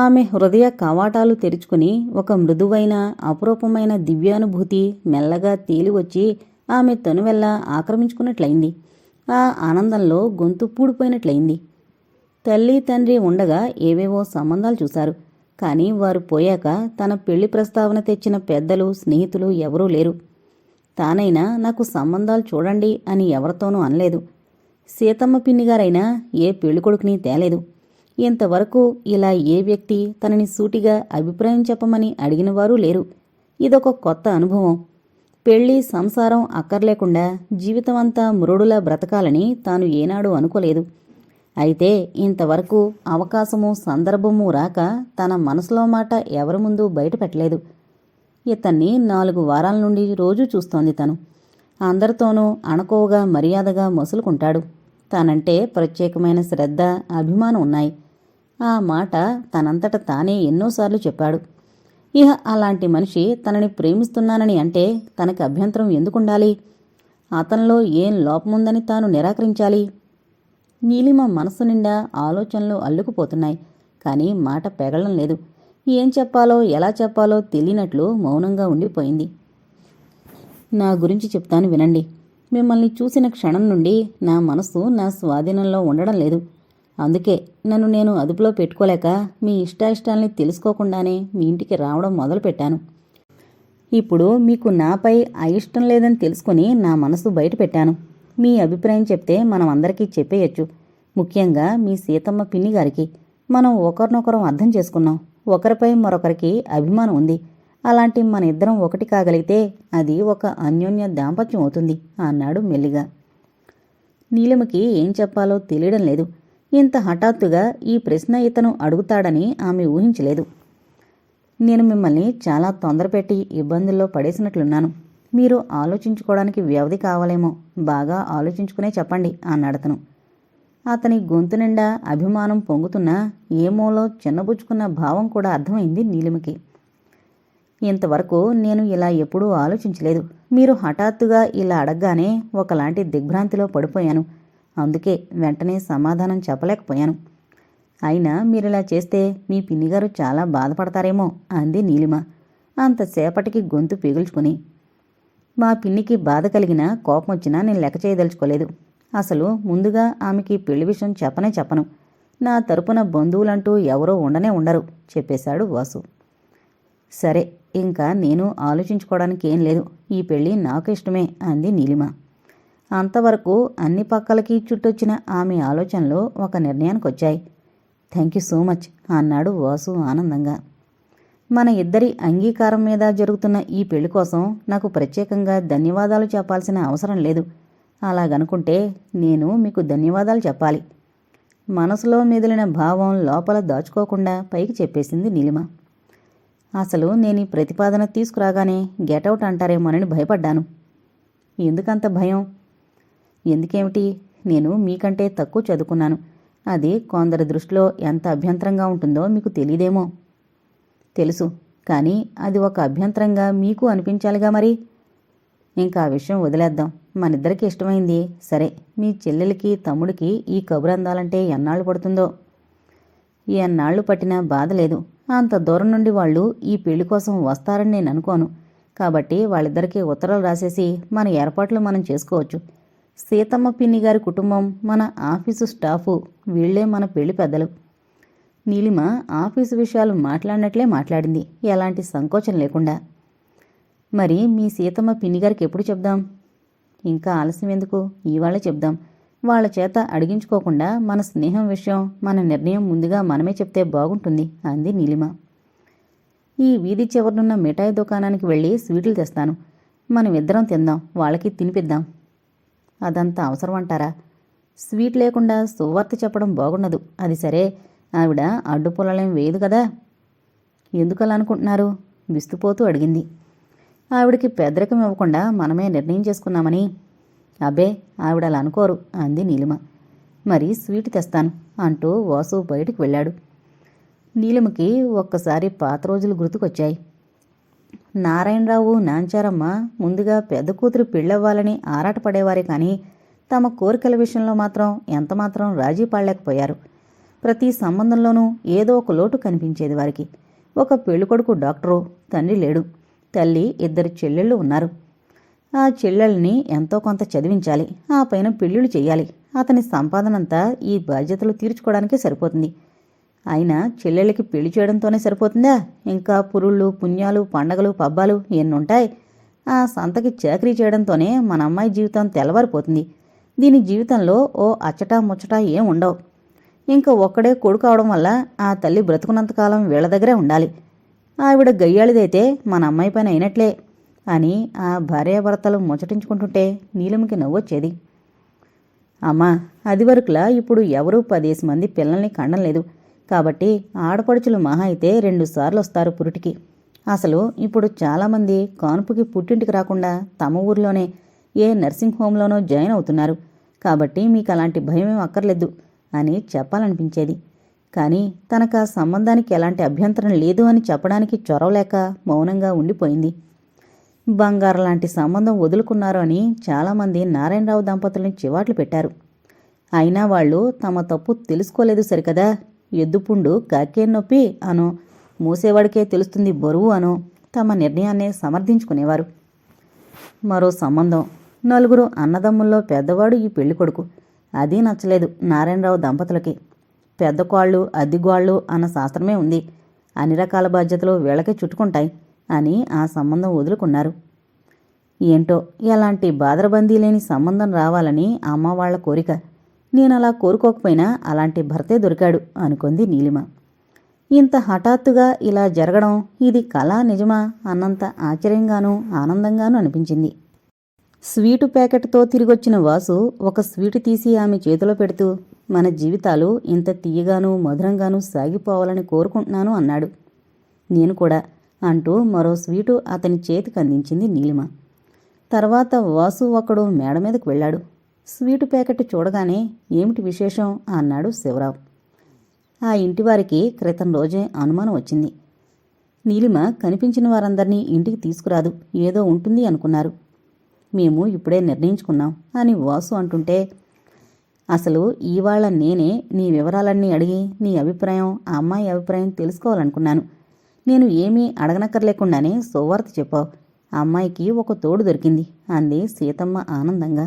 ఆమె హృదయ కవాటాలు తెరుచుకుని ఒక మృదువైన అపురూపమైన దివ్యానుభూతి మెల్లగా తేలివచ్చి ఆమె తనువెల్లా ఆక్రమించుకున్నట్లయింది. ఆ ఆనందంలో గొంతు పూడిపోయినట్లయింది. తల్లి తండ్రి ఉండగా ఏవేవో సంబంధాలు చూశారు. కానీ వారు పోయాక తన పెళ్ళి ప్రస్తావన తెచ్చిన పెద్దలు స్నేహితులు ఎవరూ లేరు. తానైనా నాకు సంబంధాలు చూడండి అని ఎవరితోనూ అనలేదు. సీతమ్మ పిన్నిగారైనా ఏ పెళ్ళికొడుకుని తేలేదు. ఇంతవరకు ఇలా ఏ వ్యక్తి తనని సూటిగా అభిప్రాయం చెప్పమని అడిగినవారూ లేరు. ఇదొక కొత్త అనుభవం. పెళ్ళి సంసారం అక్కర్లేకుండా జీవితమంతా మురుడులా బ్రతకాలని తాను ఏనాడు అనుకోలేదు. అయితే ఇంతవరకు అవకాశము సందర్భము రాక తన మనసులో మాట ఎవరి ముందు బయటపెట్టలేదు. ఇతన్ని నాలుగు వారాల నుండి రోజూ చూస్తోంది తను. అందరితోనూ అణకువగా మర్యాదగా మొసులుకుంటాడు. తనంటే ప్రత్యేకమైన శ్రద్ధ అభిమానం ఉన్నాయి. ఆ మాట తనంతట తానే ఎన్నోసార్లు చెప్పాడు. ఇహ అలాంటి మనిషి తనని ప్రేమిస్తున్నానని అంటే తనకు అభ్యంతరం ఎందుకుండాలి? అతనిలో ఏం లోపముందని తాను నిరాకరించాలి? నీలిమ మనసు నిండా ఆలోచనలు అల్లుకుపోతున్నాయి. కానీ మాట పెగలడం లేదు. ఏం చెప్పాలో ఎలా చెప్పాలో తెలియనట్లు మౌనంగా ఉండిపోయింది. నా గురించి చెప్తాను వినండి. మిమ్మల్ని చూసిన క్షణం నుండి నా మనసు నా స్వాధీనంలో ఉండడం లేదు. అందుకే నన్ను నేను అదుపులో పెట్టుకోలేక మీ ఇష్టాయిష్టాల్ని తెలుసుకోకుండానే మీ ఇంటికి రావడం మొదలుపెట్టాను. ఇప్పుడు మీకు నాపై అయిష్టం లేదని తెలుసుకుని నా మనసు బయట పెట్టాను మీ అభిప్రాయం చెప్తే మనం అందరికీ చెప్పేయచ్చు. ముఖ్యంగా మీ సీతమ్మ పిన్ని గారికి. మనం ఒకరినొకరం అర్థం చేసుకున్నాం. ఒకరిపై మరొకరికి అభిమానం ఉంది. అలాంటి మన ఇద్దరం ఒకటి కాగలిగితే అది ఒక అన్యోన్య దాంపత్యం అవుతుంది అన్నాడు మెల్లిగా. నీలిమకి ఏం చెప్పాలో తెలియడం లేదు. ఇంత హఠాత్తుగా ఈ ప్రశ్న ఇతను అడుగుతాడని ఆమె ఊహించలేదు. నేను మిమ్మల్ని చాలా తొందరపెట్టి ఇబ్బందుల్లో పడేసినట్లున్నాను. మీరు ఆలోచించుకోవడానికి వ్యవధి కావాలేమో. బాగా ఆలోచించుకునే చెప్పండి అన్నాడతను అతని గొంతు నిండా అభిమానం పొంగుతున్నా ఏమోలో చిన్నబుచ్చుకున్న భావం కూడా అర్థమైంది నీలిమకి. ఇంతవరకు నేను ఇలా ఎప్పుడూ ఆలోచించలేదు. మీరు హఠాత్తుగా ఇలా అడగగానే ఒకలాంటి దిగ్భ్రాంతిలో పడిపోయాను. అందుకే వెంటనే సమాధానం చెప్పలేకపోయాను. అయినా మీరిలా చేస్తే మీ పిన్నిగారు చాలా బాధపడతారేమో అంది నీలిమ. అంతసేపటికి గొంతు పీగుల్చుకుని. మా పిన్నికి బాధ కలిగిన కోపం వచ్చినా నేను లెక్క చేయదలుచుకోలేదు. అసలు ముందుగా ఆమెకి పెళ్ళి విషయం చెప్పనే చెప్పను. నా తరపున బంధువులంటూ ఎవరో ఉండనే ఉండరు చెప్పేశాడు వాసు. సరే ఇంకా నేను ఆలోచించుకోవడానికి ఏం లేదు. ఈ పెళ్ళి నాకు ఇష్టమే అంది నీలిమ. అంతవరకు అన్ని పక్కలకి చుట్టొచ్చిన ఆమె ఆలోచనలో ఒక నిర్ణయానికి వచ్చాయి థ్యాంక్ యూ సో మచ్ అన్నాడు వాసు ఆనందంగా. మన ఇద్దరి అంగీకారం మీద జరుగుతున్న ఈ పెళ్ళి కోసం నాకు ప్రత్యేకంగా ధన్యవాదాలు చెప్పాల్సిన అవసరం లేదు. అలాగనుకుంటే నేను మీకు ధన్యవాదాలు చెప్పాలి. మనసులో మెదిలిన భావం లోపల దాచుకోకుండా పైకి చెప్పేసింది నీలిమ. అసలు నేను ఈ ప్రతిపాదన తీసుకురాగానే గెటౌట్ అంటారేమోనని భయపడ్డాను. ఎందుకంత భయం? ఎందుకేమిటి? నేను మీకంటే తక్కువ చదువుకున్నాను. అది కొందరి దృష్టిలో ఎంత అభ్యంతరంగా ఉంటుందో మీకు తెలియదేమో తెలుసు కానీ అది ఒక అభ్యంతరంగా మీకు అనిపించాలిగా మరి? ఇంకా ఆ విషయం వదిలేద్దాం. మనిద్దరికి ఇష్టమైంది. సరే మీ చెల్లెలికి తమ్ముడికి ఈ కబురు అందాలంటే ఎన్నాళ్ళు పడుతుందో? ఎన్నాళ్ళు పట్టినా బాధ లేదు. అంత దూరం నుండి వాళ్ళు ఈ పెళ్ళి కోసం వస్తారని నేను అనుకోను. కాబట్టి వాళ్ళిద్దరికీ ఉత్తరాలు రాసేసి మన ఏర్పాట్లు మనం చేసుకోవచ్చు. సీతమ్మ పిన్ని గారి కుటుంబం మన ఆఫీసు స్టాఫు వీళ్ళే మన పెళ్ళి పెద్దలు. నీలిమ ఆఫీసు విషయాలు మాట్లాడినట్లే మాట్లాడింది. ఎలాంటి సంకోచం లేకుండా. మరి మీ సీతమ్మ పిన్ని గారికి ఎప్పుడు చెప్దాం? ఇంకా ఆలస్యం ఎందుకు? ఇవాళ చెప్దాం. వాళ్ళ చేత అడిగించుకోకుండా మన స్నేహం విషయం మన నిర్ణయం ముందుగా మనమే చెప్తే బాగుంటుంది అంది నీలిమ. ఈ వీధి చివరనున్న మిఠాయి దుకాణానికి వెళ్ళి స్వీట్లు తెస్తాను. మనం ఇద్దరం తిందాం వాళ్ళకి తినిపిద్దాం. అదంతా అవసరం అంటారా? స్వీట్ లేకుండా సువార్త చెప్పడం బాగుండదు. అది సరే ఆవిడ అడ్డుపొలలేం వేయదు కదా? ఎందుకలా అనుకుంటున్నారు? విస్తుపోతూ అడిగింది. ఆవిడకి పెద్దరికం ఇవ్వకుండా మనమే నిర్ణయం చేసుకున్నామని అబ్బే ఆవిడ అలా అనుకోరు అంది నీలిమ. మరి స్వీట్ తెస్తాను అంటూ వాసు బయటికి వెళ్ళాడు. నీలిమకి ఒక్కసారి పాత రోజులు గుర్తుకొచ్చాయి. నారాయణరావు నాంచారమ్మ ముందుగా పెద్ద కూతురు పెళ్ళవ్వాలని ఆరాటపడేవారే కానీ తమ కోరికల విషయంలో మాత్రం ఎంతమాత్రం రాజీ పడలేకపోయారు. ప్రతి సంబంధంలోనూ ఏదో ఒక లోటు కనిపించేది వారికి. ఒక పెళ్ళికొడుకు డాక్టరు తండ్రి లేడు. తల్లి ఇద్దరు చెల్లెళ్ళు ఉన్నారు. ఆ చెల్లెల్ని ఎంతో కొంత చదివించాలి. ఆ పైన పెళ్ళిళ్ళు చెయ్యాలి. అతని సంపాదనంతా ఈ బాధ్యతలు తీర్చుకోవడానికే సరిపోతుంది. అయినా చెల్లెళ్ళకి పెళ్ళి చేయడంతోనే సరిపోతుందా? ఇంకా పురుళ్ళు పుణ్యాలు పండగలు పబ్బాలు ఎన్నుంటాయి? ఆ సంతకి చాకరీ చేయడంతోనే మన అమ్మాయి జీవితం తెల్లవారిపోతుంది. దీని జీవితంలో ఓ అచ్చటా ముచ్చటా ఏం ఉండవు. ఇంకా ఒక్కడే కొడుకు అవడం వల్ల ఆ తల్లి బ్రతుకున్నంతకాలం వీళ్ళ దగ్గరే ఉండాలి. ఆవిడ గయ్యాళిదైతే మన అమ్మాయి పైన అయినట్లే. అని ఆ భార్యాభర్తలు ముచ్చటించుకుంటుంటే నీలమికి నవ్వొచ్చేది అమ్మా అది వరకులా ఇప్పుడు ఎవరూ పదేసి మంది పిల్లల్ని కండం లేదు. కాబట్టి ఆడపడుచులు మహా అయితే రెండుసార్లు వస్తారు పురిటికి. అసలు ఇప్పుడు చాలామంది కానుపుకి పుట్టింటికి రాకుండా తమ ఊర్లోనే ఏ నర్సింగ్ హోంలోనో జాయిన్ అవుతున్నారు. కాబట్టి మీకు అలాంటి భయమేం అక్కర్లేదు అని చెప్పాలనిపించేది. కానీ తనకు ఆ సంబంధానికి ఎలాంటి అభ్యంతరం లేదు అని చెప్పడానికి చొరవలేక మౌనంగా ఉండిపోయింది. బంగారు లాంటి సంబంధం వదులుకున్నారు అని చాలామంది నారాయణరావు దంపతుల్ని చివాట్లు పెట్టారు. అయినా వాళ్ళు తమ తప్పు తెలుసుకోలేదు సరికదా? ఎద్దుపుండు కాకే నొప్పి అను మూసేవాడికే తెలుస్తుంది బరువు అనో తమ నిర్ణయాన్ని సమర్థించుకునేవారు. మరో సంబంధం నలుగురు అన్నదమ్ముల్లో పెద్దవాడు ఈ పెళ్ళికొడుకు అది నచ్చలేదు నారాయణరావు దంపతులకి. పెద్ద కోళ్ళు అద్దిగోళ్ళు అన్న శాస్త్రమే ఉంది. అన్ని రకాల బాధ్యతలు వీళ్ళకే చుట్టుకుంటాయి. అని ఆ సంబంధం వదులుకున్నారు. ఏంటో ఎలాంటి బాదరబందీ లేని సంబంధం రావాలని అమ్మ వాళ్ళ కోరిక. నేను అలా కోరుకోకపోయినా అలాంటి భర్తే దొరికాడు అనుకుంది నీలిమ. ఇంత హఠాత్తుగా ఇలా జరగడం ఇది కళా నిజమా అన్నంత ఆశ్చర్యంగానూ ఆనందంగానూ అనిపించింది. స్వీటు ప్యాకెట్తో తిరిగొచ్చిన వాసు ఒక స్వీటు తీసి ఆమె చేతిలో పెడుతూ మన జీవితాలు ఇంత తీయగానూ మధురంగానూ సాగిపోవాలని కోరుకుంటున్నాను అన్నాడు. నేను కూడా అంటూ మరో స్వీటు అతని చేతికి అందించింది నీలిమ. తర్వాత వాసు ఒకడు మేడ మీదకు వెళ్ళాడు. స్వీటు ప్యాకెట్ చూడగానే ఏమిటి విశేషం అన్నాడు శివరావు. ఆ ఇంటివారికి క్రితం రోజే అనుమానం వచ్చింది. నీలిమ కనిపించిన వారందరినీ ఇంటికి తీసుకురాదు. ఏదో ఉంటుంది అనుకున్నారు. మేము ఇప్పుడే నిర్ణయించుకున్నాం అని వాసు అంటుంటే అసలు ఇవాళ నేనే నీ వివరాలన్నీ అడిగి నీ అభిప్రాయం ఆ అమ్మాయి అభిప్రాయం తెలుసుకోవాలనుకున్నాను. నేను ఏమీ అడగనక్కర్లేకుండానే సువార్త చెప్పావు. అమ్మాయికి ఒక తోడు దొరికింది అంది సీతమ్మ ఆనందంగా.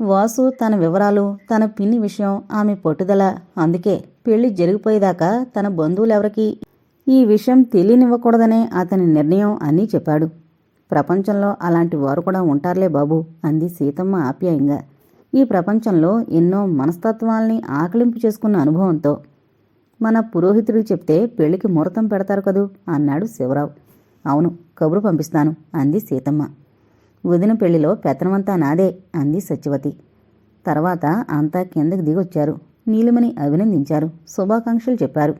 వాసు తన వివరాలు తన పిన్ని విషయం ఆమె పట్టుదల అందుకే పెళ్ళి జరిగిపోయేదాకా తన బంధువులెవరికి ఈ విషయం తెలియనివ్వకూడదనే అతని నిర్ణయం అని చెప్పాడు. ప్రపంచంలో అలాంటి వారు కూడా ఉంటారులే బాబు అంది సీతమ్మ ఆప్యాయంగా. ఈ ప్రపంచంలో ఎన్నో మనస్తత్వాల్ని ఆకలింపు చేసుకున్న అనుభవంతో. మన పురోహితుడికి చెప్తే పెళ్ళికి ముహూర్తం పెడతారు కదూ అన్నాడు శివరావు. అవును కబురు పంపిస్తాను అంది సీతమ్మ. వదిన పెళ్ళిలో పెత్తనమంతా నాదే అంది సత్యవతి. తర్వాత అంతా కిందకి దిగొచ్చారు. నీలిమని అభినందించారు శుభాకాంక్షలు చెప్పారు.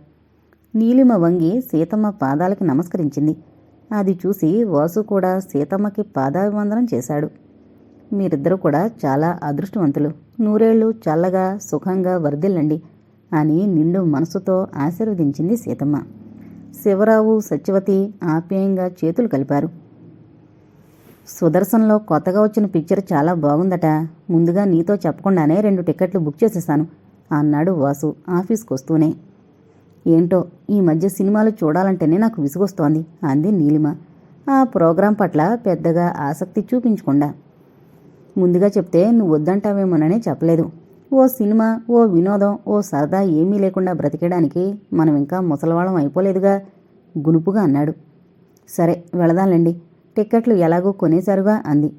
నీలిమ వంగి సీతమ్మ పాదాలకి నమస్కరించింది. అది చూసి వాసు కూడా సీతమ్మకి పాదాభివందనం చేశాడు. మీరిద్దరూ కూడా చాలా అదృష్టవంతులు. నూరేళ్ళు చల్లగా సుఖంగా వర్ధిల్లండి. అని నిండు మనసుతో ఆశీర్వదించింది సీతమ్మ. శివరావు సత్యవతి ఆప్యాయంగా చేతులు కలిపారు. సుదర్శన్లో కొత్తగా వచ్చిన పిక్చర్ చాలా బాగుందట. ముందుగా నీతో చెప్పకుండానే రెండు టికెట్లు బుక్ చేసేశాను అన్నాడు వాసు ఆఫీస్కి వస్తూనే ఏంటో ఈ మధ్య సినిమాలు చూడాలంటేనే నాకు విసుగొస్తోంది అంది నీలిమ. ఆ ప్రోగ్రాం పట్ల పెద్దగా ఆసక్తి చూపించకుండా. ముందుగా చెప్తే నువ్వు వద్దంటావేమోననే చెప్పలేదు. ఓ సినిమా ఓ వినోదం ఓ సరదా ఏమీ లేకుండా బ్రతికేయడానికి మనం ఇంకా ముసలవాళ్ళం అయిపోలేదుగా గునుపుగా అన్నాడు. సరే వెళదాంలేండి. టిక్కెట్లు ఎలాగో కొనేశారుగా అంది.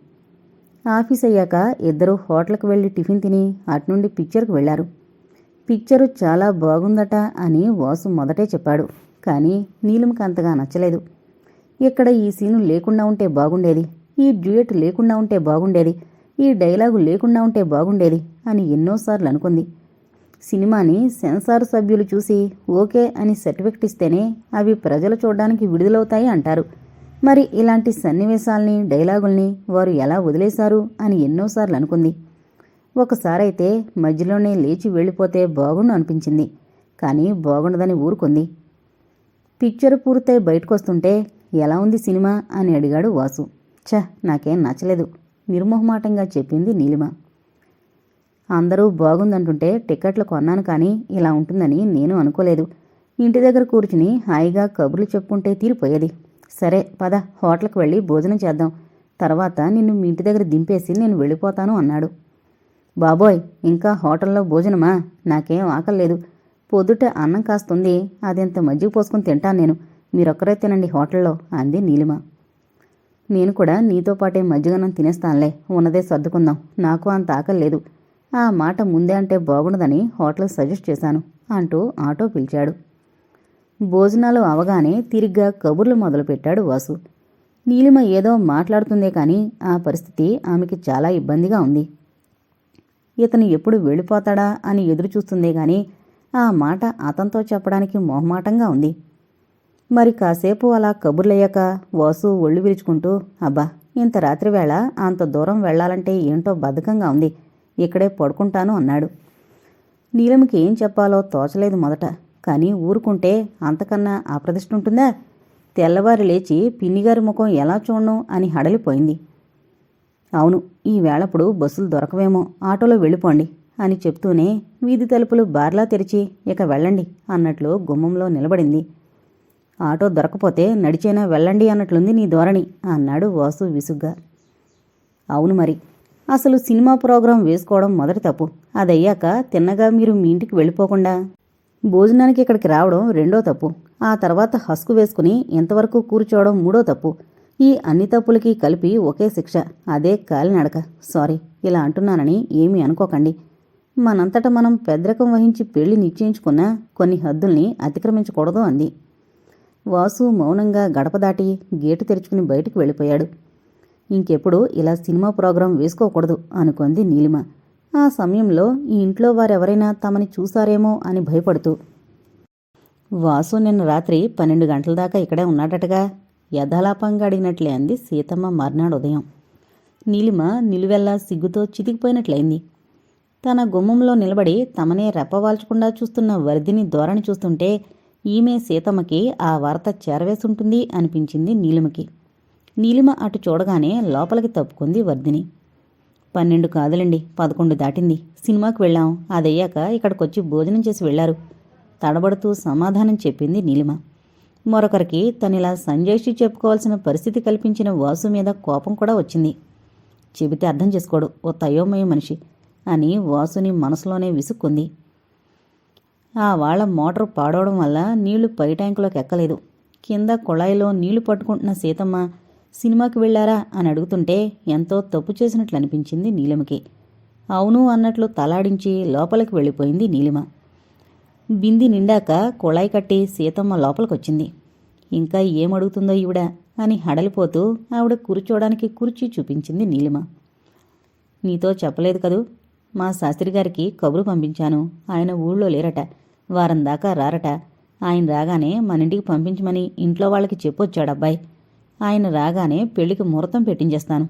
ఆఫీస్ అయ్యాక ఇద్దరూ హోటల్కి వెళ్ళి టిఫిన్ తిని అటునుండి పిక్చర్కి వెళ్ళారు పిక్చరు చాలా బాగుందట అని వాసు మొదటే చెప్పాడు కానీ నీలిమకి అంతగా నచ్చలేదు. ఇక్కడ ఈ సీను లేకుండా ఉంటే బాగుండేది ఈ డ్యూయట్ లేకుండా ఉంటే బాగుండేది ఈ డైలాగు లేకుండా ఉంటే బాగుండేది అని ఎన్నోసార్లు అనుకుంది. సినిమాని సెన్సార్ సభ్యులు చూసి ఓకే అని సర్టిఫికెట్ ఇస్తేనే అవి ప్రజలు చూడడానికి విడుదలవుతాయి అంటారు. మరి ఇలాంటి సన్నివేశాల్ని డైలాగుల్ని వారు ఎలా వదిలేశారు అని ఎన్నోసార్లు అనుకుంది. ఒకసారైతే మధ్యలోనే లేచి వెళ్ళిపోతే బాగుండు అనిపించింది కానీ బాగుండదని ఊరుకుంది. పిక్చర్ పూర్తయి బయటకొస్తుంటే ఎలా ఉంది సినిమా? అని అడిగాడు వాసు. ఛ నాకేం నచ్చలేదు. నిర్మోహమాటంగా చెప్పింది నీలిమ. అందరూ బాగుందంటుంటే టికెట్లు కొన్నాను కానీ ఇలా ఉంటుందని నేను అనుకోలేదు. ఇంటి దగ్గర కూర్చుని హాయిగా కబుర్లు చెప్పుకుంటే తీరిపోయేది. సరే పద హోటల్కి వెళ్ళి భోజనం చేద్దాం. తర్వాత నిన్ను మీ ఇంటి దగ్గర దింపేసి నేను వెళ్ళిపోతాను అన్నాడు. బాబోయ్ ఇంకా హోటల్లో భోజనమా? నాకేం ఆకలేదు పొద్దుట అన్నం కాస్తుంది అదింత మజ్జిగ పోసుకుని తింటాను నేను. మీరొక్కరే తినండి హోటల్లో అంది నీలిమ. నేను కూడా నీతో పాటే మజ్జిగనం తినేస్తానులే ఉన్నదే సర్దుకుందాం నాకు అంత ఆకలి లేదు. ఆ మాట ముందే అంటే బాగుండదని హోటల్ సజెస్ట్ చేశాను అంటూ ఆటో పిలిచాడు. భోజనాలు అవగానే తిరిగ్గా కబుర్లు మొదలుపెట్టాడు వాసు. నీలిమ ఏదో మాట్లాడుతుందే కానీ ఆ పరిస్థితి ఆమెకి చాలా ఇబ్బందిగా ఉంది. ఇతను ఎప్పుడు వెళ్ళిపోతాడా అని ఎదురు చూస్తుందే గాని ఆ మాట అతనితో చెప్పడానికి మొహమాటంగా ఉంది. మరి కాసేపు అలా కబుర్లయ్యాక వాసు ఒళ్ళు విరుచుకుంటూ అబ్బా ఇంత రాత్రి వేళ అంత దూరం వెళ్ళాలంటే ఏంటో బద్ధకంగా ఉంది. ఇక్కడే పడుకుంటాను అన్నాడు. నీలమికి ఏం చెప్పాలో తోచలేదు మొదట. కానీ ఊరుకుంటే అంతకన్నా అప్రదిష్ట ఉంటుందా తెల్లవారు లేచి పిన్నిగారి ముఖం ఎలా చూడను అని హడలిపోయింది. అవును ఈ వేళప్పుడు బస్సులు దొరకవేమో ఆటోలో వెళ్ళిపోండి అని చెప్తూనే వీధి తలుపులు బార్లా తెరిచి ఇక వెళ్ళండి అన్నట్లు గుమ్మంలో నిలబడింది. ఆటో దొరకపోతే నడిచేనా వెళ్ళండి అన్నట్లుంది నీ ధోరణి అన్నాడు వాసు విసుగ్గా. అవును మరి. అసలు సినిమా ప్రోగ్రాం వేసుకోవడం మొదటి తప్పు. అదయ్యాక తిన్నగా మీరు మీ ఇంటికి వెళ్ళిపోకుండా. భోజనానికి ఇక్కడికి రావడం రెండో తప్పు. ఆ తర్వాత హస్కు వేసుకుని ఇంతవరకు కూర్చోవడం మూడో తప్పు. ఈ అన్ని తప్పులకి కలిపి ఒకే శిక్ష అదే కాలినడక. సారీ ఇలా అంటున్నానని ఏమీ అనుకోకండి. మనంతట మనం పెద్దరకం వహించి పెళ్ళి నిశ్చయించుకున్న కొన్ని హద్దుల్ని అతిక్రమించకూడదు అంది. వాసు మౌనంగా గడప దాటి గేటు తెరుచుకుని బయటికి వెళ్ళిపోయాడు. ఇంకెప్పుడు ఇలా సినిమా ప్రోగ్రాం వేసుకోకూడదు అనుకుంది నీలిమ. ఆ సమయంలో ఈ ఇంట్లో వారెవరైనా తమని చూసారేమో అని భయపడుతూ. వాసు నిన్న రాత్రి పన్నెండు గంటల దాకా ఇక్కడే ఉన్నాడటగా యథాలాపంగా అడిగినట్లే అంది సీతమ్మ మర్నాడు ఉదయం. నీలిమ నిలువెల్లా సిగ్గుతో చితికిపోయినట్లయింది. తన గుమ్మంలో నిలబడి తమనే రెప్పవాల్చకుండా చూస్తున్న వరిదిని ధోరణి చూస్తుంటే ఈమె సీతమ్మకి ఆ వార్త చేరవేసుంటుంది అనిపించింది నీలిమకి. నీలిమ అటు చూడగానే లోపలికి తప్పుకుంది వర్ధిని. పన్నెండు కాదులండి పదకొండు దాటింది. సినిమాకి వెళ్ళాం. అదయ్యాక ఇక్కడికొచ్చి భోజనం చేసి వెళ్ళారు తడబడుతూ సమాధానం చెప్పింది నీలిమ. మరొకరికి తనిలా సంజయ్షి చెప్పుకోవాల్సిన పరిస్థితి కల్పించిన వాసు మీద కోపం కూడా వచ్చింది. చెబితే అర్థం చేసుకోడు ఓ తయోమయ మనిషి అని వాసుని మనసులోనే విసుక్కుంది. ఆ వాళ్ళ మోటార్ పాడవడం వల్ల నీళ్ళు పై ట్యాంకులోకి ఎక్కలేదు. కింద కుళాయిలో నీళ్ళు పట్టుకుంటున్న సీతమ్మ సినిమాకి వెళ్ళారా? అని అడుగుతుంటే ఎంతో తప్పు చేసినట్లు అనిపించింది నీలిమకి. అవును అన్నట్లు తలాడించి లోపలికి వెళ్ళిపోయింది నీలిమ. బింది నిండాక కుళాయి కట్టి సీతమ్మ లోపలికొచ్చింది. ఇంకా ఏమడుగుతుందో ఈవిడ? అని హడలిపోతూ ఆవిడ కూర్చోవడానికి కుర్చీ చూపించింది నీలిమ. నీతో చెప్పలేదు కదూ. మా శాస్త్రి గారికి కబురు పంపించాను. ఆయన ఊళ్ళో లేరట. వారం దాకా రారట. ఆయన రాగానే మన ఇంటికి పంపించమని ఇంట్లో వాళ్ళకి చెప్పొచ్చాడబ్బాయి. ఆయన రాగానే పెళ్ళికి ముహూర్తం పెట్టించేస్తాను.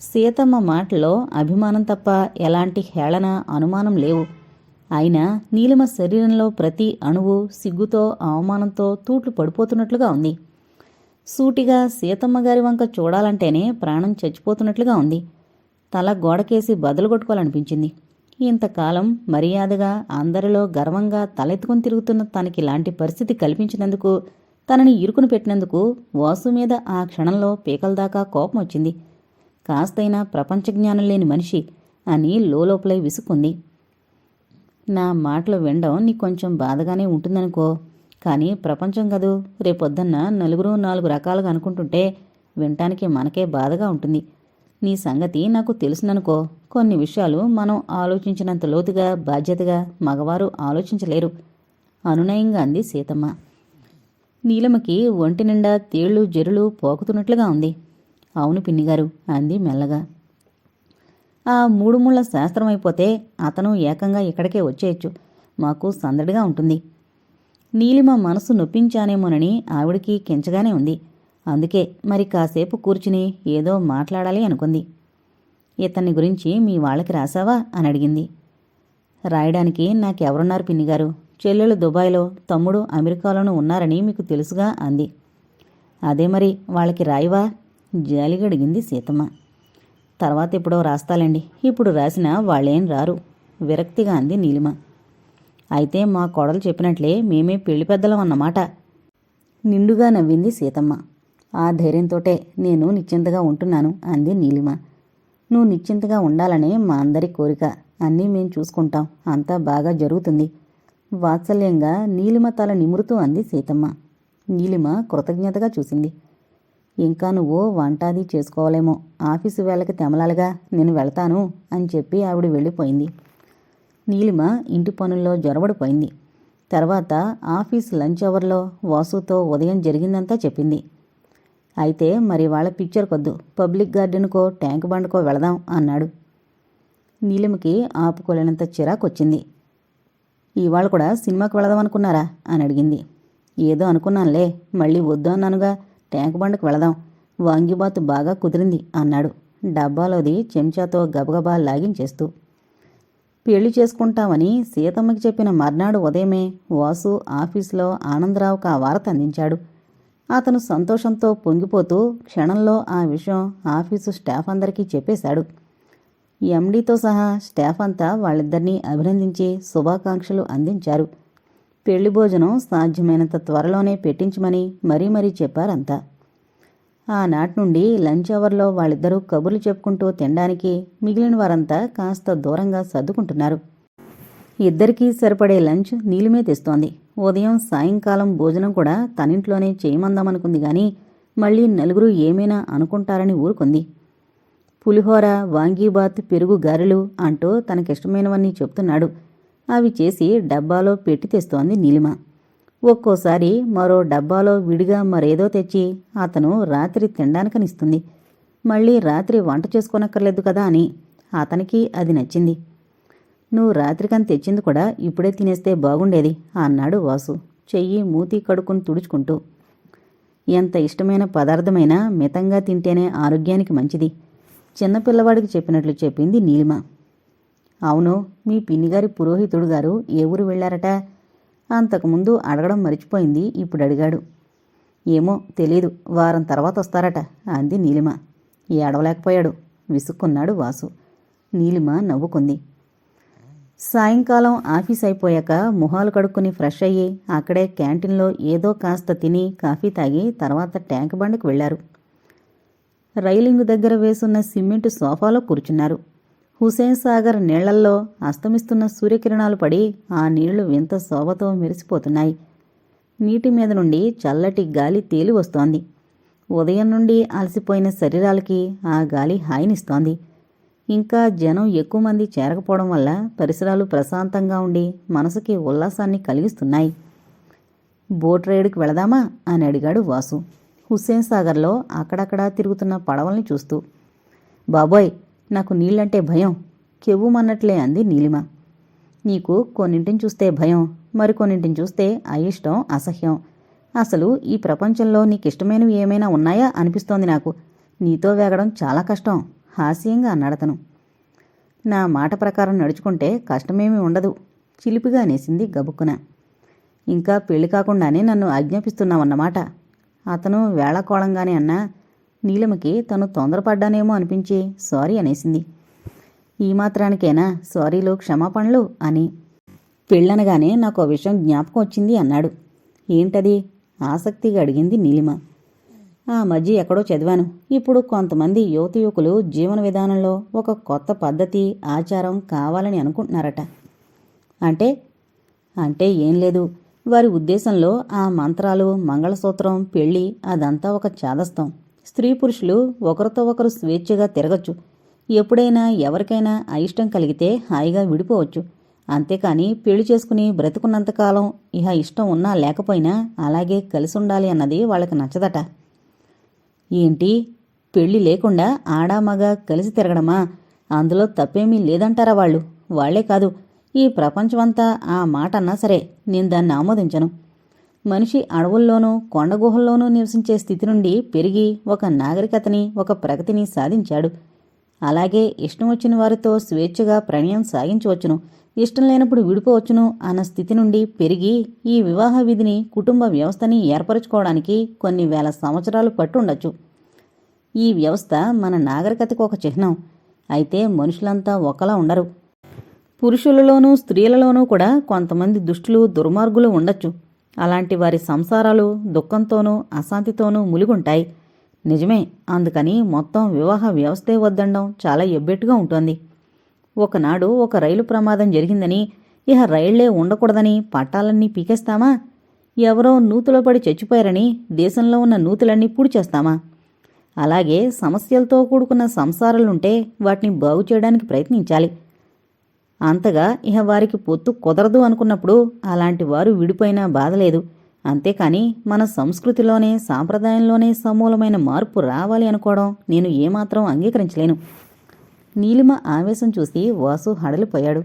సీతమ్మ మాటలో అభిమానం తప్ప ఎలాంటి హేళన అనుమానం లేవు. అయినా నీలిమ శరీరంలో ప్రతి అణువు సిగ్గుతో అవమానంతో తూట్లు పడిపోతున్నట్లుగా ఉంది. సూటిగా సీతమ్మ గారి వంక చూడాలంటేనే ప్రాణం చచ్చిపోతున్నట్లుగా ఉంది. తల గోడకేసి బదులు కొట్టుకోవాలనిపించింది. ఇంతకాలం మర్యాదగా అందరిలో గర్వంగా తలెత్తుకుని తిరుగుతున్న తనకి ఇలాంటి పరిస్థితి కల్పించినందుకు తనని ఇరుకును పెట్టినందుకు వాసు మీద ఆ క్షణంలో పీకల దాకా కోపం వచ్చింది. కాస్తైనా ప్రపంచ జ్ఞానం లేని మనిషి అని లోపలై విసుక్కుంది. నా మాటలు వినడం నీకు కొంచెం బాధగానే ఉంటుందనుకో కానీ ప్రపంచం కదూ రేపొద్దన్న నలుగురు నాలుగు రకాలుగా అనుకుంటుంటే వినటానికి మనకే బాధగా ఉంటుంది. నీ సంగతి నాకు తెలుసుననుకో. కొన్ని విషయాలు మనం ఆలోచించినంత లోతుగా బాధ్యతగా మగవారు ఆలోచించలేరు. అనునయంగా అంది సీతమ్మ. నీలమకి ఒంటి నిండా తేళ్ళు జరులు పోకుతున్నట్లుగా ఉంది. అవును పిన్నిగారు అంది మెల్లగా. ఆ మూడు ముళ్ళ శాస్త్రం అయిపోతే అతను ఏకంగా ఇక్కడికే వచ్చేయచ్చు. మాకు సందడిగా ఉంటుంది. నీలిమ మనసు నొప్పించానేమోనని ఆవిడికి కించగానే ఉంది. అందుకే మరి కాసేపు కూర్చుని ఏదో మాట్లాడాలి అనుకుంది. ఇతన్ని గురించి మీ వాళ్ళకి రాసావా? అని అడిగింది. రాయడానికి నాకెవరున్నారు పిన్నిగారు? చెల్లెలు దుబాయ్లో తమ్ముడు అమెరికాలోనూ ఉన్నారని మీకు తెలుసుగా అంది. అదే మరి వాళ్ళకి రాయివా? జాలిగా అడిగింది సీతమ్మ. తర్వాత ఎప్పుడో రాస్తాలండి. ఇప్పుడు రాసిన వాళ్ళేం రారు. విరక్తిగా అంది నీలిమ. అయితే మా కోడలు చెప్పినట్లే మేమే పెళ్ళి పెద్దలం అన్నమాట. నిండుగా నవ్వింది సీతమ్మ. ఆ ధైర్యంతోటే నేను నిశ్చింతగా ఉంటున్నాను అంది నీలిమ. నువ్వు నిశ్చింతగా ఉండాలనే మా అందరి కోరిక. అన్నీ మేం చూసుకుంటాం. అంతా బాగా జరుగుతుంది. వాత్సల్యంగా నీలిమ తల నిమురుతూ అంది సీతమ్మ. నీలిమ కృతజ్ఞతగా చూసింది. ఇంకా నువ్వు వంటాది చేసుకోవాలేమో. ఆఫీసు వేళకి తెమలాలిగా నేను వెళ్తాను అని చెప్పి ఆవిడ వెళ్ళిపోయింది. నీలిమ ఇంటి పనుల్లో జొరబడిపోయింది. తర్వాత ఆఫీస్ లంచ్ అవర్లో వాసుతో ఉదయం జరిగిందంతా చెప్పింది. అయితే మరి వాళ్ళ పిక్చర్ కొద్దు. పబ్లిక్ గార్డెన్కో ట్యాంక్ బండ్కో వెళదాం అన్నాడు. నీలిమకి ఆపుకోలేనంత చిరాకొచ్చింది. ఇవాళ కూడా సినిమాకి వెళదాం అనుకున్నారా? అని అడిగింది. ఏదో అనుకున్నానులే మళ్ళీ వద్దు అన్నానుగా. ట్యాంక్ బండ్కి వెళదాం. వాంగిబాతు బాగా కుదిరింది అన్నాడు. డబ్బాలోది చెంచాతో గబగబా లాగించేస్తూ పెళ్ళి చేసుకుంటామని సీతమ్మకి చెప్పిన మర్నాడు ఉదయమే వాసు ఆఫీసులో ఆనందరావుకు ఆ వార్త అందించాడు. అతను సంతోషంతో పొంగిపోతూ క్షణంలో ఆ విషయం ఆఫీసు స్టాఫ్ అందరికీ చెప్పేశాడు. ఎండీతో సహా స్టాఫ్ అంతా వాళ్ళిద్దరినీ అభినందించి శుభాకాంక్షలు అందించారు. పెళ్ళి భోజనం సాధ్యమైనంత త్వరలోనే పెట్టించమని మరీ మరీ చెప్పారంతా. ఆనాటి నుండి లంచ్ అవర్లో వాళ్ళిద్దరూ కబుర్లు చెప్పుకుంటూ తినడానికి మిగిలిన వారంతా కాస్త దూరంగా సర్దుకుంటున్నారు. ఇద్దరికీ సరిపడే లంచ్ నీలిమే తెస్తోంది. ఉదయం సాయంకాలం భోజనం కూడా తనింట్లోనే చేయమందామనుకుంది గాని మళ్ళీ నలుగురు ఏమైనా అనుకుంటారని ఊరుకుంది. పులిహోర వాంగీబాత్ పెరుగు గారెలు అంటూ తనకిష్టమైనవన్నీ చెప్తున్నాడు. అవి చేసి డబ్బాలో పెట్టి తెస్తోంది నీలిమ. ఒక్కోసారి మరో డబ్బాలో విడిగా మరేదో తెచ్చి అతను రాత్రి తినడానికనిస్తుంది. మళ్ళీ రాత్రి వంట చేసుకోనక్కర్లేదు కదా అని అతనికి అది నచ్చింది. నువ్వు రాత్రికని తెచ్చింది కూడా ఇప్పుడే తినేస్తే బాగుండేది అన్నాడు వాసు. చెయ్యి మూతి కడుక్కుని తుడుచుకుంటూ. ఎంత ఇష్టమైన పదార్థమైనా మితంగా తింటేనే ఆరోగ్యానికి మంచిది. చిన్నపిల్లవాడికి చెప్పినట్లు చెప్పింది నీలిమ. అవును మీ పిన్నిగారి పురోహితుడు గారు ఏ ఊరు వెళ్ళారట? అంతకుముందు అడగడం మరిచిపోయింది ఇప్పుడు అడిగాడు. ఏమో తెలీదు వారం తర్వాత వస్తారట అంది నీలిమ. ఏడవలేకపోయాడు విసుక్కున్నాడు వాసు. నీలిమ నవ్వుకుంది. సాయంకాలం ఆఫీస్ అయిపోయాక మొహాలు కడుక్కుని ఫ్రెష్ అయ్యి అక్కడే క్యాంటీన్లో ఏదో కాస్త తిని కాఫీ తాగి తర్వాత ట్యాంక్ బండ్కి వెళ్ళారు రైలింగ్ దగ్గర వేసున్న సిమెంట్ సోఫాలో కూర్చున్నారు. హుసేన్ సాగర్ నీళ్ళల్లో అస్తమిస్తున్న సూర్యకిరణాలు పడి ఆ నీళ్ళు వింత శోభతో మెరిసిపోతున్నాయి. నీటి మీద నుండి చల్లటి గాలి తేలి వస్తోంది. ఉదయం నుండి అలసిపోయిన శరీరాలకి ఆ గాలి హాయినిస్తోంది. ఇంకా జనం ఎక్కువ మంది చేరకపోవడం వల్ల పరిసరాలు ప్రశాంతంగా ఉండి మనసుకి ఉల్లాసాన్ని కలిగిస్తున్నాయి. బోట్ రైడ్కి వెళదామా? అని అడిగాడు వాసు. హుస్సేన్ సాగర్లో అక్కడక్కడా తిరుగుతున్న పడవల్ని చూస్తూ. బాబోయ్ నాకు నీళ్ళంటే భయం. కెవ్వుమన్నట్లే అంది నీలిమ. నీకు కొన్నింటిని చూస్తే భయం మరికొన్నింటిని చూస్తే అయిష్టం అసహ్యం. అసలు ఈ ప్రపంచంలో నీకిష్టమైనవి ఏమైనా ఉన్నాయా? అనిపిస్తోంది నాకు. నీతో వేగడం చాలా కష్టం. హాస్యంగా అన్నాడతను నా మాట ప్రకారం నడుచుకుంటే కష్టమేమీ ఉండదు. చిలిపిగా అనేసింది గబుక్కున. ఇంకా పెళ్ళి కాకుండానే నన్ను ఆజ్ఞాపిస్తున్నావన్నమాట. అతను వేళకోళంగానే అన్నా నీలమకి తను తొందరపడ్డానేమో అనిపించి సారీ అనేసింది. ఈ మాత్రానికైనా సారీలు క్షమాపణలు అని. పెళ్ళనగానే నాకు ఆ విషయం జ్ఞాపకం వచ్చింది అన్నాడు. ఏంటది? ఆసక్తిగా అడిగింది నీలిమ. ఆ మధ్య ఎక్కడో చదివాను. ఇప్పుడు కొంతమంది యువత యువకులు జీవన విధానంలో ఒక కొత్త పద్ధతి ఆచారం కావాలని అనుకుంటున్నారట. అంటే? అంటే ఏం లేదు. వారి ఉద్దేశంలో ఆ మంత్రాలు మంగళసూత్రం పెళ్ళి అదంతా ఒక చాదస్తం. స్త్రీ పురుషులు ఒకరితో ఒకరు స్వేచ్ఛగా తిరగచ్చు. ఎప్పుడైనా ఎవరికైనా అయిష్టం కలిగితే హాయిగా విడిపోవచ్చు. అంతేకాని పెళ్ళి చేసుకుని బ్రతుకున్నంతకాలం ఇహ ఇష్టం ఉన్నా లేకపోయినా అలాగే కలిసి ఉండాలి అన్నది వాళ్ళకి నచ్చదట. ఏంటి? పెళ్ళి లేకుండా ఆడా మగ కలిసి తిరగడమా? అందులో తప్పేమీ లేదంటారా వాళ్ళు? వాళ్ళే కాదు. ఈ ప్రపంచమంతా ఆ మాట అన్నా సరే నేను దాన్ని ఆమోదించను. మనిషి అడవుల్లోనూ కొండగుహల్లోనూ నివసించే స్థితి నుండి పెరిగి ఒక నాగరికతని ఒక ప్రగతిని సాధించాడు. అలాగే ఇష్టం వచ్చిన వారితో స్వేచ్ఛగా ప్రణయం సాగించవచ్చును. ఇష్టం లేనప్పుడు విడిపోవచ్చును అన్న స్థితి నుండి పెరిగి ఈ వివాహ విధిని కుటుంబ వ్యవస్థని ఏర్పరచుకోవడానికి కొన్ని వేల సంవత్సరాలు పట్టుండొచ్చు. ఈ వ్యవస్థ మన నాగరికతకు ఒక చిహ్నం. అయితే మనుషులంతా ఒకలా ఉండరు. పురుషులలోనూ స్త్రీలలోనూ కూడా కొంతమంది దుష్టులు దుర్మార్గులు ఉండొచ్చు. అలాంటి వారి సంసారాలు దుఃఖంతోనూ అశాంతితోనూ ములిగుంటాయి. నిజమే అందుకని మొత్తం వివాహ వ్యవస్థే వద్దండం చాలా ఎబ్బెట్టుగా ఉంటుంది. ఒకనాడు ఒక రైలు ప్రమాదం జరిగిందని ఇహ రైళ్ళే ఉండకూడదని పట్టాలన్నీ పీకేస్తామా? ఎవరో నూతులో పడి చచ్చిపోయారని దేశంలో ఉన్న నూతులన్నీ పూడ్చేస్తామా? అలాగే సమస్యలతో కూడుకున్న సంసారాలుంటే వాటిని బాగు చేయడానికి ప్రయత్నించాలి. అంతగా ఇహ వారికి పొత్తు కుదరదు అనుకున్నప్పుడు అలాంటి వారు విడిపోయినా బాధలేదు అంతేకాని మన సంస్కృతిలోనే సాంప్రదాయంలోనే సమూలమైన మార్పు రావాలి అనుకోవడం నేను ఏమాత్రం అంగీకరించలేను. నీలిమ ఆవేశం చూసి వాసు హడలిపోయాడు.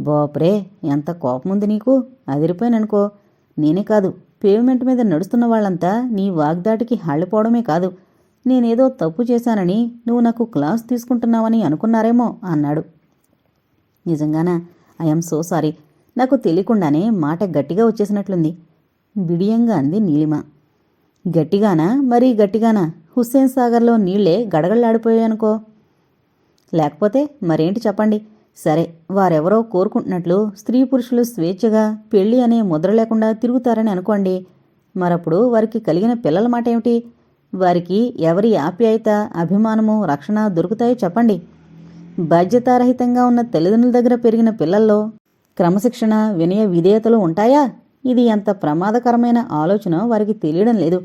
బాప్రే ఎంత కోపముంది నీకు? అదిరిపోయాననుకో. నేనే కాదు పేమెంట్ మీద నడుస్తున్న వాళ్ళంతా నీ వాగ్దాటికి హళ్ళిపోవడమే కాదు. నేనేదో తప్పు చేశానని నువ్వు నాకు క్లాస్ తీసుకుంటున్నావని అనుకున్నారేమో అన్నాడు. నిజంగానా? I'm so sorry. నాకు తెలియకుండానే మాట గట్టిగా వచ్చేసినట్లుంది బిడియంగా అంది నీలిమ. గట్టిగానా? మరీ గట్టిగానా? హుస్సేన్ సాగర్లో నీళ్ళే గడగడలాడిపోయాయనుకో. లేకపోతే మరేంటి చెప్పండి? సరే వారెవరో కోరుకుంటున్నట్లు స్త్రీ పురుషులు స్వేచ్ఛగా పెళ్ళి అనే ముద్ర లేకుండా తిరుగుతారని అనుకోండి. మరప్పుడు వారికి కలిగిన పిల్లల మాట ఏమిటి? వారికి ఎవరి ఆప్యాయత అభిమానము రక్షణ దొరుకుతాయో చెప్పండి. బాధ్యతారహితంగా ఉన్న తల్లిదండ్రుల దగ్గర పెరిగిన పిల్లల్లో క్రమశిక్షణ వినయ విధేయతలు ఉంటాయా? ఇది ఎంత ప్రమాదకరమైన ఆలోచన వారికి తెలియడం లేదు.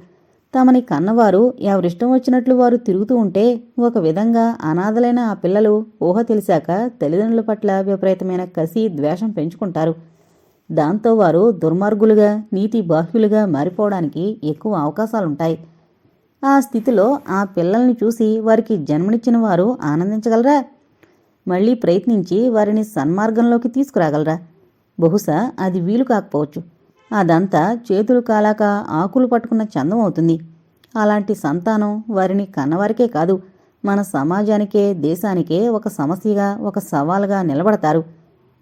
తమని కన్నవారు ఎవరిష్టం వచ్చినట్లు వారు తిరుగుతూ ఉంటే ఒక విధంగా అనాథలైన ఆ పిల్లలు ఊహ తెలిసాక తల్లిదండ్రుల పట్ల విపరీతమైన కసి ద్వేషం పెంచుకుంటారు. దాంతో వారు దుర్మార్గులుగా నీతి బాహ్యులుగా మారిపోవడానికి ఎక్కువ అవకాశాలుంటాయి. ఆ స్థితిలో ఆ పిల్లల్ని చూసి వారికి జన్మనిచ్చిన వారు ఆనందించగలరా? మళ్ళీ ప్రయత్నించి వారిని సన్మార్గంలోకి తీసుకురాగలరా? బహుశా అది వీలు కాకపోవచ్చు. అదంతా చేతులు కాలాక ఆకులు పట్టుకున్న చందం అవుతుంది. అలాంటి సంతానం వారిని కన్నవారికే కాదు మన సమాజానికే దేశానికే ఒక సమస్యగా ఒక సవాలుగా నిలబడతారు.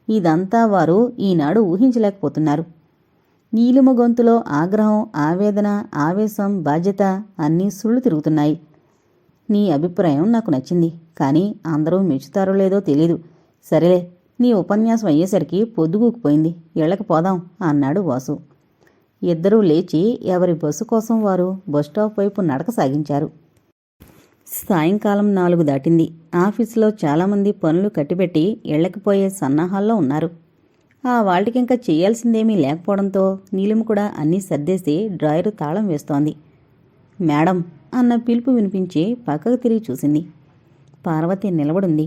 ఇదంతా వారు ఈనాడు ఊహించలేకపోతున్నారు. నీలిమ గొంతులో ఆగ్రహం ఆవేదన ఆవేశం బాధ్యత అన్నీ సుళ్ళు తిరుగుతున్నాయి. నీ అభిప్రాయం నాకు నచ్చింది కానీ అందరూ మెచ్చుతారో లేదో తెలీదు. సరేలే నీ ఉపన్యాసం అయ్యేసరికి పొద్దుగూకిపోయింది ఇళ్ళకి పోదాం అన్నాడు వాసు. ఇద్దరూ లేచి ఎవరి బస్సు కోసం వారు బస్టాప్ వైపు నడక సాగించారు. సాయంకాలం నాలుగు దాటింది. ఆఫీసులో చాలామంది పనులు కట్టిపెట్టి ఇళ్ళకిపోయే సన్నాహాల్లో ఉన్నారు. ఆ వాళ్ళకింకా చేయాల్సిందేమీ లేకపోవడంతో నీలిమ కూడా అన్నీ సర్దేసి డ్రాయరు తాళం వేస్తోంది. మేడం అన్న పిలుపు వినిపించి పక్కకు తిరిగి చూసింది. పార్వతి నిలబడుంది.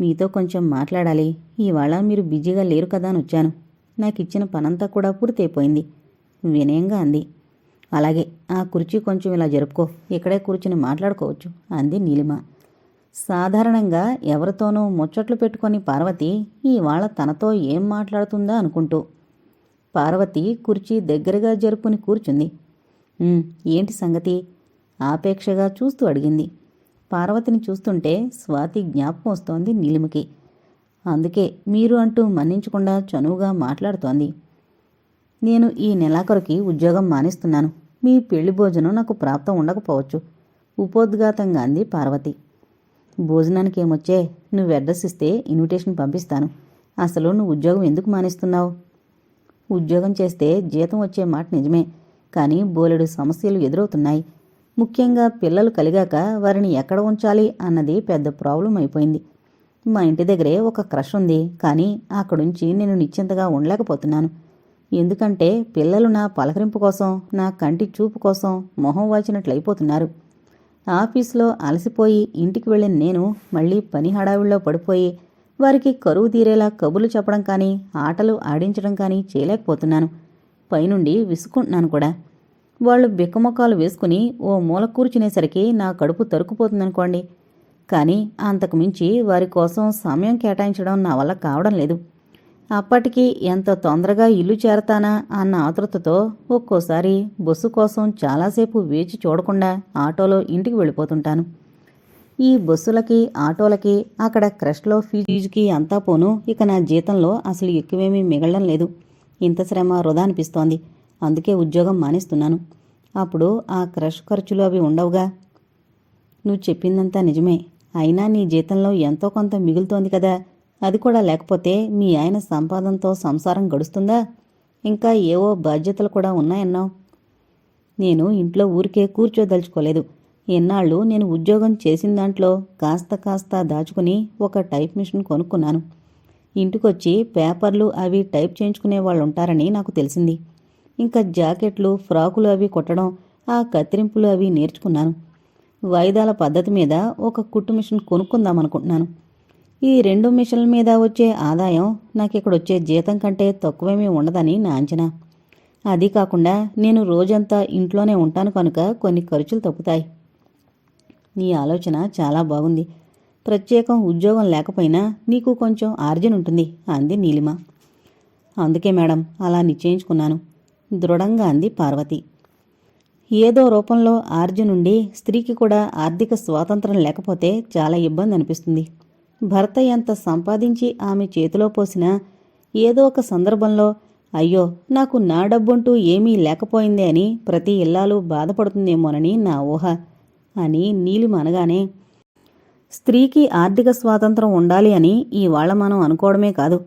మీతో కొంచెం మాట్లాడాలి. ఇవాళ మీరు బిజీగా లేరు కదా అని వచ్చాను. నాకు ఇచ్చిన పనంతా కూడా పూర్తయిపోయింది. వినయంగా అంది. అలాగే ఆ కుర్చీ కొంచెం ఇలా జరుపుకో. ఇక్కడే కూర్చుని మాట్లాడుకోవచ్చు అంది నీలిమ. సాధారణంగా ఎవరితోనూ ముచ్చట్లు పెట్టుకొని పార్వతి ఇవాళ తనతో ఏం మాట్లాడుతుందా అనుకుంటూ. పార్వతి కుర్చీ దగ్గరగా జరుపుని కూర్చుంది. ఏంటి సంగతి? ఆపేక్షగా చూస్తూ అడిగింది. పార్వతిని చూస్తుంటే స్వాతి జ్ఞాపకం వస్తోంది నీలిమకి. అందుకే మీరు అంటూ మన్నించకుండా చనువుగా మాట్లాడుతోంది. నేను ఈ నెలాఖరుకి ఉద్యోగం మానేస్తున్నాను. మీ పెళ్ళి భోజనం నాకు ప్రాప్తం ఉండకపోవచ్చు. ఉపోద్ఘాతంగా అంది పార్వతి. భోజనానికి ఏమొచ్చే నువ్వు అడ్రస్ ఇస్తే ఇన్విటేషన్ పంపిస్తాను. అసలు నువ్వు ఉద్యోగం ఎందుకు మానేస్తున్నావు? ఉద్యోగం చేస్తే జీతం వచ్చే మాట నిజమే. కానీ బోలెడు సమస్యలు ఎదురవుతున్నాయి. ముఖ్యంగా పిల్లలు కలిగాక వారిని ఎక్కడ ఉంచాలి అన్నది పెద్ద ప్రాబ్లం అయిపోయింది. మా ఇంటి దగ్గరే ఒక క్రష్ ఉంది కానీ అక్కడుంచి నేను నిశ్చింతగా ఉండలేకపోతున్నాను. ఎందుకంటే పిల్లలు నా పలకరింపు కోసం నా కంటి చూపు కోసం మొహం వాచినట్లయిపోతున్నారు ఆఫీస్లో అలసిపోయి ఇంటికి వెళ్ళిన నేను మళ్ళీ పని హడావిడిలో పడిపోయి వారికి కరువు తీరేలా కబుర్లు చెప్పడం కానీ ఆటలు ఆడించడం కానీ చేయలేకపోతున్నాను. పైనుండి విసుకుంటున్నాను కూడా. వాళ్ళు బిక్కమొక్కలు వేసుకుని ఓ మూల కూర్చునేసరికి నా కడుపు తరుకుపోతుందనుకోండి కానీ అంతకుమించి వారి కోసం సమయం కేటాయించడం నా వల్ల కావడం లేదు. అప్పటికి ఎంత తొందరగా ఇల్లు చేరతానా అన్న ఆతృతతో ఒక్కోసారి బస్సు కోసం చాలాసేపు వేచి చూడకుండా ఆటోలో ఇంటికి వెళ్ళిపోతుంటాను. ఈ బస్సులకి ఆటోలకి అక్కడ క్రష్లో ఫీజుకి అంతా పోను ఇక నా జీతంలో అసలు ఎక్కువేమీ మిగలడం లేదు. ఇంత శ్రమ వృధా అనిపిస్తోంది. అందుకే ఉద్యోగం మానేస్తున్నాను. అప్పుడు ఆ క్రష్ ఖర్చులు అవి ఉండవుగా. నువ్వు చెప్పిందంతా నిజమే. అయినా నీ జీతంలో ఎంతో కొంత మిగులుతోంది కదా. అది కూడా లేకపోతే మీ ఆయన సంపాదనతో సంసారం గడుస్తుందా? ఇంకా ఏవో బాధ్యతలు కూడా ఉన్నాయన్నావు. నేను ఇంట్లో ఊరికే కూర్చోదలుచుకోలేదు. ఎన్నాళ్ళు నేను ఉద్యోగం చేసిన దాంట్లో కాస్త కాస్త దాచుకుని ఒక టైప్ మిషన్ కొనుక్కున్నాను. ఇంటికొచ్చి పేపర్లు అవి టైప్ చేయించుకునే వాళ్ళు ఉంటారని నాకు తెలిసింది. ఇంకా జాకెట్లు ఫ్రాకులు అవి కుట్టడం ఆ కత్తిరింపులు అవి నేర్చుకున్నాను. వాయిదాల పద్ధతి మీద ఒక కుట్టు మిషన్ కొనుక్కుందామనుకుంటున్నాను ఈ రెండు మిషన్ల మీద వచ్చే ఆదాయం నాకు ఇక్కడ వచ్చే జీతం కంటే తక్కువేమీ ఉండదని నా అంచనా. అది కాకుండా నేను రోజంతా ఇంట్లోనే ఉంటాను కనుక కొన్ని ఖర్చులు తప్పుతాయి. నీ ఆలోచన చాలా బాగుంది. ప్రత్యేకం ఉద్యోగం లేకపోయినా నీకు కొంచెం ఆర్జన ఉంటుంది అంది నీలిమ. అందుకే మేడం అలా నిశ్చయించుకున్నాను. దృఢంగా అంది పార్వతి. ఏదో రూపంలో ఆర్జునుండి స్త్రీకి కూడా ఆర్థిక స్వాతంత్రం లేకపోతే చాలా ఇబ్బంది అనిపిస్తుంది. భర్త ఎంత సంపాదించి ఆమె చేతిలో పోసినా ఏదో ఒక సందర్భంలో అయ్యో నాకు నా డబ్బుంటూ ఏమీ లేకపోయిందే అని ప్రతి ఇల్లాలు బాధపడుతుందేమోనని నా ఊహ అని నీలిమ అనగానే స్త్రీకి ఆర్థిక స్వాతంత్రం ఉండాలి అని ఇవాళ మనం అనుకోవడమే కాదు.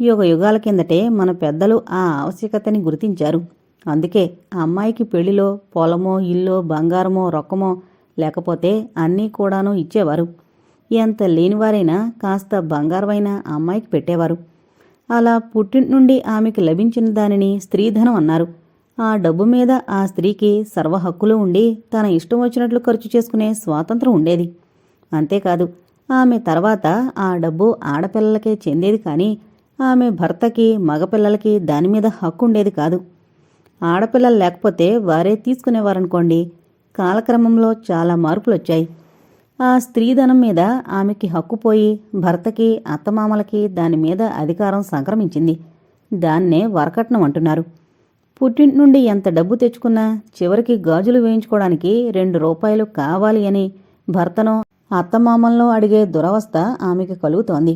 యుగ యుగాల కిందటే మన పెద్దలు ఆ ఆవశ్యకతని గుర్తించారు. అందుకే ఆ అమ్మాయికి పెళ్ళిలో పొలమో ఇల్లో బంగారమో రొక్కమో లేకపోతే అన్నీ కూడాను ఇచ్చేవారు. ఎంత లేనివారైనా కాస్త బంగారమైన అమ్మాయికి పెట్టేవారు. అలా పుట్టింటి నుండి ఆమెకు లభించిన దానిని స్త్రీధనం అన్నారు. ఆ డబ్బు మీద ఆ స్త్రీకి సర్వ హక్కులు ఉండి తన ఇష్టం వచ్చినట్లు ఖర్చు చేసుకునే స్వాతంత్రం ఉండేది. అంతేకాదు ఆమె తర్వాత ఆ డబ్బు ఆడపిల్లలకే చెందేది కానీ ఆమె భర్తకి మగపిల్లలకి దాని మీద హక్కు ఉండేది కాదు. ఆడపిల్లలు లేకపోతే వారే తీసుకునేవారనుకోండి కాలక్రమంలో చాలా మార్పులు వచ్చాయి ఆ స్త్రీధనం మీద ఆమెకి హక్కు పోయి భర్తకి అత్తమామలకి దాని మీద అధికారం సంక్రమించింది. దాన్నే వరకట్నం అంటున్నారు. పుట్టింటి నుండి ఎంత డబ్బు తెచ్చుకున్నా చివరికి గాజులు వేయించుకోవడానికి రెండు రూపాయలు కావాలి అని భర్తనో అత్తమామల్లో అడిగే దురవస్థ ఆమెకి కలుగుతోంది.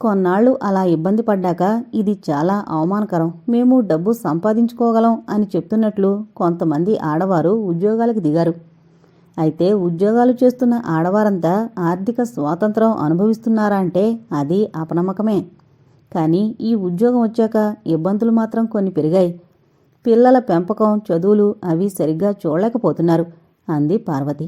కొన్నాళ్ళు అలా ఇబ్బంది పడ్డాక ఇది చాలా అవమానకరం. మేము డబ్బు సంపాదించుకోగలం అని చెప్తున్నట్లు కొంతమంది ఆడవారు ఉద్యోగాలకు దిగారు. అయితే ఉద్యోగాలు చేస్తున్న ఆడవారంతా ఆర్థిక స్వాతంత్రం అనుభవిస్తున్నారా అంటే అది అపనమ్మకమే. కానీ ఈ ఉద్యోగం వచ్చాక ఇబ్బందులు మాత్రం కొన్ని పెరిగాయి. పిల్లల పెంపకం చదువులు అవి సరిగ్గా చూడలేకపోతున్నారు అంది పార్వతి.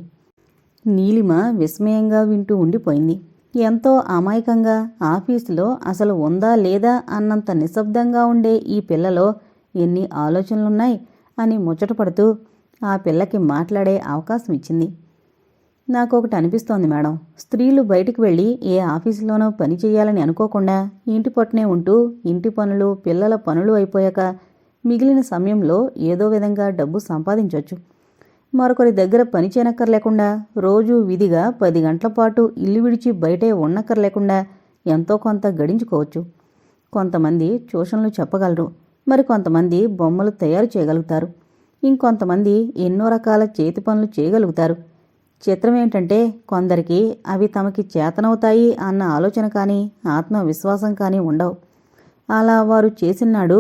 నీలిమ విస్మయంగా వింటూ ఉండిపోయింది. ఎంతో అమాయకంగా ఆఫీసులో అసలు ఉందా లేదా అన్నంత నిశ్శబ్దంగా ఉండే ఈ పిల్లలో ఎన్ని ఆలోచనలున్నాయి అని ముచ్చటపడుతూ ఆ పిల్లకి మాట్లాడే అవకాశం ఇచ్చింది. నాకు ఒకటి అనిపిస్తోంది మేడం. స్త్రీలు బయటికి వెళ్ళి ఏ ఆఫీసులోనో పని చేయాలని అనుకోకుండా ఇంటి పట్టునే ఉంటూ ఇంటి పనులు పిల్లల పనులు అయిపోయాక మిగిలిన సమయంలో ఏదో విధంగా డబ్బు సంపాదించవచ్చు మరొకరి దగ్గర పని చేయనక్కర్లేకుండా రోజూ విధిగా పది గంటల పాటు ఇల్లు విడిచి బయటే ఉండక్కర్లేకుండా ఎంతో కొంత గడించుకోవచ్చు. కొంతమంది ట్యూషన్లు చెప్పగలరు. మరి కొంతమంది బొమ్మలు తయారు చేయగలుగుతారు. ఇంకొంతమంది ఎన్నో రకాల చేతి పనులు చేయగలుగుతారు. చిత్రం ఏంటంటే కొందరికి అవి తమకి చేతనవుతాయి అన్న ఆలోచన కానీ ఆత్మవిశ్వాసం కానీ ఉండవు. అలా వారు చేసినాడు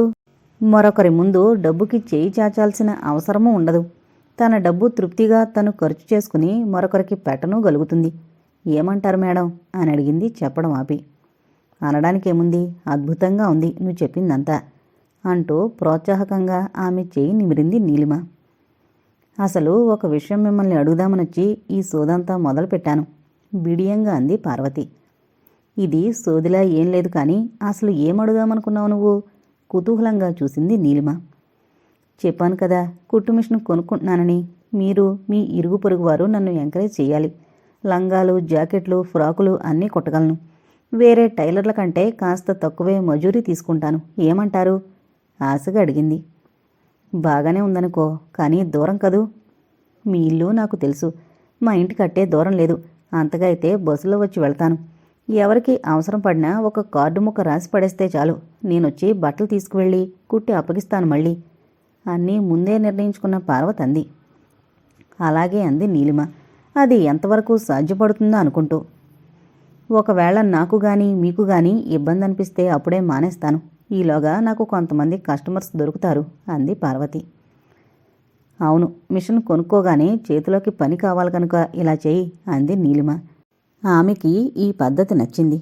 మరొకరి ముందు డబ్బుకి చేయి చాచాల్సిన అవసరమూ ఉండదు. తన డబ్బు తృప్తిగా తను ఖర్చు చేసుకుని మరొకరికి పెట్టను గలుగుతుంది. ఏమంటారు మేడం? అని అడిగింది చెప్పడం ఆపి. అనడానికేముంది? అద్భుతంగా ఉంది నువ్వు చెప్పిందంతా అంటూ ప్రోత్సాహకంగా ఆమె చేయి నిమిరింది నీలిమ. అసలు ఒక విషయం మిమ్మల్ని అడుగుదామనొచ్చి ఈ సోదంతా మొదలుపెట్టాను బిడియంగా అంది పార్వతి. ఇది సోదిలా ఏం లేదు కానీ అసలు ఏం అడుగుదామనుకున్నావు నువ్వు? కుతూహలంగా చూసింది నీలిమ. చెప్పాను కదా కుట్టు మిషన్ కొనుక్కుంటున్నానని. మీరు మీ ఇరుగు పొరుగు వారు నన్ను ఎంకరేజ్ చేయాలి. లంగాలు జాకెట్లు ఫ్రాకులు అన్నీ కుట్టగలను. వేరే టైలర్ల కంటే కాస్త తక్కువే మజూరీ తీసుకుంటాను. ఏమంటారు? ఆశగా అడిగింది. బాగానే ఉందనుకో కానీ దూరం కదూ? మీ ఇల్లు నాకు తెలుసు. మా ఇంటి కట్టే దూరం లేదు. అంతగా అయితే బస్సులో వచ్చి వెళ్తాను. ఎవరికి అవసరం పడినా ఒక కార్డు ముక్క రాసి పడేస్తే చాలు. నేనొచ్చి బట్టలు తీసుకువెళ్ళి కుట్టి అప్పగిస్తాను మళ్ళీ. అన్నీ ముందే నిర్ణయించుకున్న పార్వతి అంది. అలాగే అంది నీలిమ. అది ఎంతవరకు సాధ్యపడుతుందో అనుకుంటూ. ఒకవేళ నాకు గాని మీకు గాని ఇబ్బంది అనిపిస్తే అప్పుడే మానేస్తాను. ఈలోగా నాకు కొంతమంది కస్టమర్స్ దొరుకుతారు అంది పార్వతి. అవును మిషన్ కొనుక్కోగానే చేతిలోకి పని కావాలి కనుక ఇలా చేయి అంది నీలిమ. ఆమెకి ఈ పద్ధతి నచ్చింది.